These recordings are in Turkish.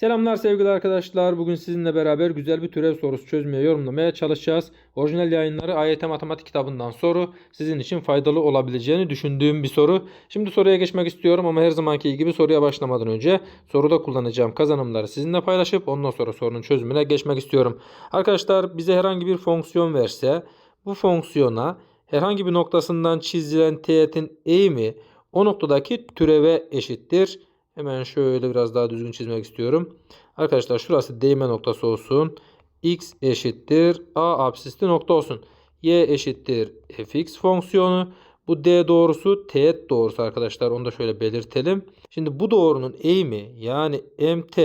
Selamlar sevgili arkadaşlar. Bugün sizinle beraber güzel bir türev sorusu çözmeye, yorumlamaya çalışacağız. Orijinal yayınları AYT Matematik kitabından soru sizin için faydalı olabileceğini düşündüğüm bir soru. Şimdi soruya geçmek istiyorum ama her zamanki gibi soruya başlamadan önce soruda kullanacağım kazanımları sizinle paylaşıp ondan sonra sorunun çözümüne geçmek istiyorum. Arkadaşlar bize herhangi bir fonksiyon verse bu fonksiyona herhangi bir noktasından çizilen teğetin eğimi o noktadaki türeve eşittir. Hemen şöyle biraz daha düzgün çizmek istiyorum. Arkadaşlar şurası değme noktası olsun. x eşittir a absisli nokta olsun. y eşittir fx fonksiyonu. Bu d doğrusu teğet doğrusu arkadaşlar. Onu da şöyle belirtelim. Şimdi bu doğrunun eğimi yani mt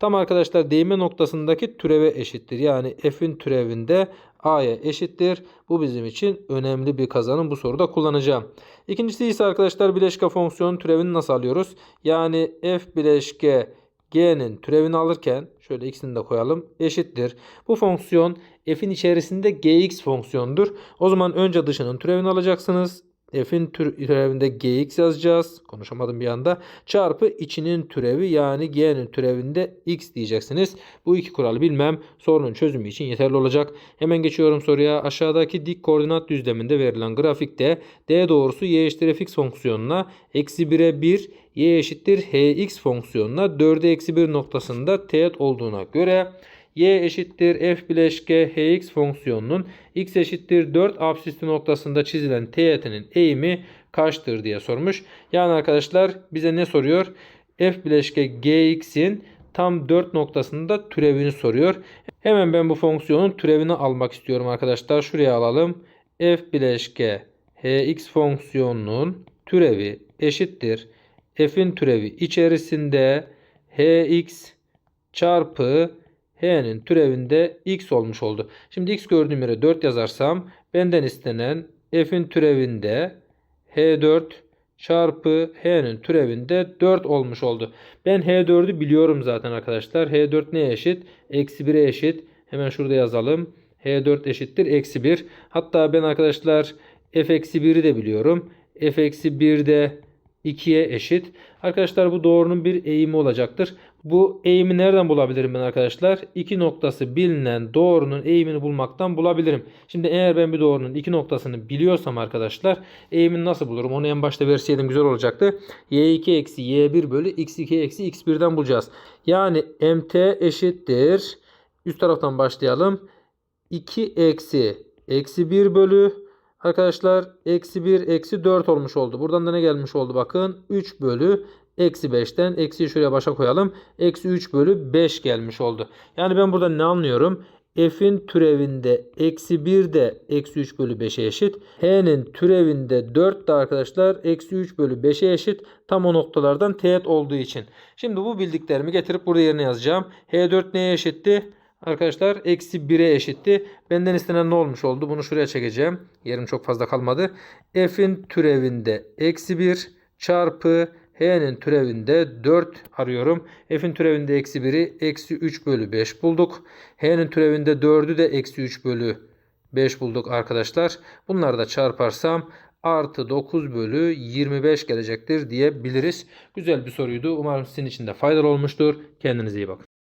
tam arkadaşlar değme noktasındaki türeve eşittir. Yani f'in türevinde a'ya eşittir. Bu bizim için önemli bir kazanım. Bu soruda kullanacağım. İkincisi ise arkadaşlar bileşke fonksiyonun türevini nasıl alıyoruz? Yani f bileşke g'nin türevini alırken şöyle ikisini de koyalım eşittir. Bu fonksiyon f'in içerisinde gx fonksiyonudur. O zaman önce dışının türevini alacaksınız f'in türevinde gx yazacağız. Konuşamadım bir anda. Çarpı içinin türevi yani g'nin türevinde x diyeceksiniz. Bu iki kuralı bilmem sorunun çözümü için yeterli olacak. Hemen geçiyorum soruya. Aşağıdaki dik koordinat düzleminde verilen grafikte d doğrusu y eşittir fx fonksiyonuna eksi 1'e 1 y eşittir hx fonksiyonuna 4'e eksi 1 noktasında teğet olduğuna göre y eşittir f bileşke hx fonksiyonunun x eşittir 4 absüstü noktasında çizilen teğetinin eğimi kaçtır diye sormuş. Yani arkadaşlar bize ne soruyor? f bileşke gx'in tam 4 noktasında türevini soruyor. Hemen ben bu fonksiyonun türevini almak istiyorum arkadaşlar. Şuraya alalım. f bileşke hx fonksiyonunun türevi eşittir. f'in türevi içerisinde hx çarpı h'nin türevinde x olmuş oldu. Şimdi x gördüğüm yere 4 yazarsam benden istenen f'in türevinde h4 çarpı h'nin türevinde 4 olmuş oldu. Ben h4'ü biliyorum zaten arkadaşlar. h4 neye eşit? Eksi 1'e eşit. Hemen şurada yazalım. h4 eşittir eksi 1. Hatta ben arkadaşlar f eksi 1'i de biliyorum. f eksi 1 de 2'ye eşit. Arkadaşlar bu doğrunun bir eğimi olacaktır. Bu eğimi nereden bulabilirim ben arkadaşlar? İki noktası bilinen doğrunun eğimini bulmaktan bulabilirim. Şimdi eğer ben bir doğrunun iki noktasını biliyorsam arkadaşlar eğimini nasıl bulurum? Onu en başta verseydim güzel olacaktı. y2 eksi y1 bölü x2 eksi x1'den bulacağız. Yani mt eşittir. Üst taraftan başlayalım. 2 eksi eksi 1 bölü Arkadaşlar eksi 1 eksi 4 olmuş oldu. Buradan da ne gelmiş oldu bakın. 3 bölü eksi 5'ten eksiyi şuraya başa koyalım. Eksi 3 bölü 5 gelmiş oldu. Yani ben burada ne anlıyorum? F'in türevinde eksi 1 de eksi 3 bölü 5'e eşit. H'nin türevinde 4 de arkadaşlar eksi 3 bölü 5'e eşit. Tam o noktalardan teğet olduğu için. Şimdi bu bildiklerimi getirip burada yerine yazacağım. H4 neye eşitti? Arkadaşlar eksi 1'e eşitti. Benden istenen ne olmuş oldu? Bunu şuraya çekeceğim. Yerim çok fazla kalmadı. F'in türevinde eksi 1 çarpı H'nin türevinde 4 arıyorum. F'in türevinde eksi 1'i eksi 3 bölü 5 bulduk. H'nin türevinde 4'ü de eksi 3 bölü 5 bulduk arkadaşlar. Bunları da çarparsam artı 9 bölü 25 gelecektir diyebiliriz. Güzel bir soruydu. Umarım sizin için de faydalı olmuştur. Kendinize iyi bakın.